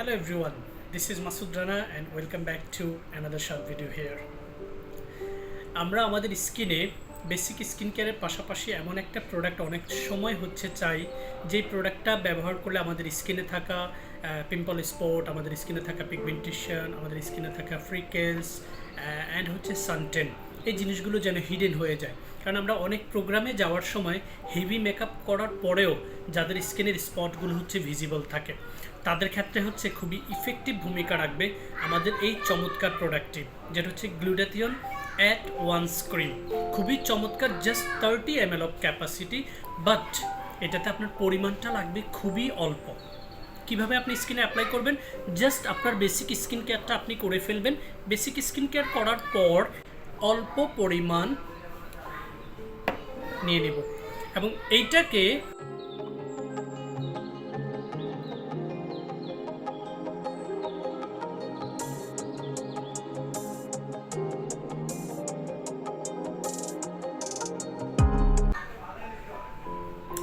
Hello everyone, this is Masood Rana and welcome back to another short video here. আমরা আমাদের স্কিনে basic skin কেয়ারের পাশাপাশি এমন একটা প্রোডাক্ট অনেক সময় হচ্ছে চাই যেই প্রোডাক্টটা ব্যবহার করলে আমাদের স্কিনে থাকা পিম্পল স্পট আমাদের স্কিনে থাকা পিগমেন্টেশন আমাদের স্কিনে থাকা ফ্রিকেলস অ্যান্ড হচ্ছে সানটেন এই জিনিসগুলো যেন হিডেন হয়ে যায় কারণ আমরা অনেক প্রোগ্রামে যাওয়ার সময় হেভি মেকআপ করার পরেও যাদের স্কিনের স্পটগুলো হচ্ছে ভিজিবল থাকে, তাদের ক্ষেত্রে হচ্ছে খুবই ইফেক্টিভ ভূমিকা রাখবে আমাদের এই চমৎকার প্রোডাক্টটি যেটা হচ্ছে গ্লুডাথিয়ন অ্যাট ওয়ান স্ক্রিন খুবই চমৎকার just thirty M L of capacity but এটাতে আপনার পরিমাণটা লাগবে খুবই অল্প। কীভাবে আপনি স্কিনে অ্যাপ্লাই করবেন? জাস্ট আপনার বেসিক স্কিন কেয়ারটা আপনি করে ফেলবেন। বেসিক স্কিন কেয়ার করার পর অল্প পরিমাণ নিয়ে নেব। এবং এইটাকে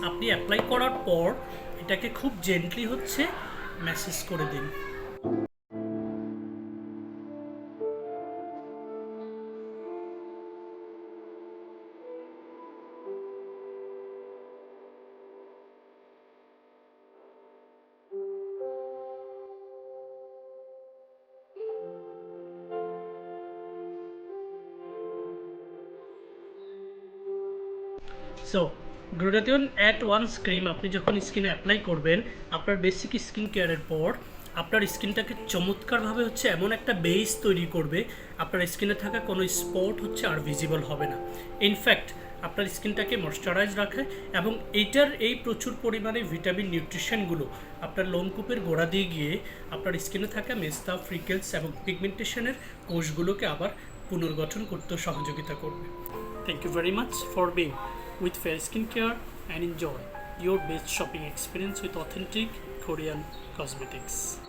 আপনি অ্যাপ্লাই করার পর এটাকে খুব জেন্টলি হচ্ছে ম্যাসেজ করে দিন। So glutathione at one scream আপনি যখন স্কিনে অ্যাপ্লাই করবেন, আপনার বেসিক স্কিন কেয়ারের পর, আপনার স্কিনটাকে চমৎকারভাবে হচ্ছে এমন একটা বেস তৈরি করবে, আপনার স্কিনে থাকা কোনো স্পট হচ্ছে আর ভিজিবল হবে না। ইনফ্যাক্ট আপনার স্কিনটাকে ময়শ্চারাইজ রাখে এবং এইটার এই প্রচুর পরিমাণে ভিটামিন নিউট্রিশনগুলো আপনার লোমকূপের গোড়া দিয়ে গিয়ে আপনার স্কিনে থাকা মেস্তা ফ্রিকেলস এবং পিগমেন্টেশনের কোষগুলোকে আবার পুনর্গঠন করতেও সহযোগিতা করবে। Thank you very much for being with Fair Skincare and enjoy your best shopping experience with authentic Korean cosmetics.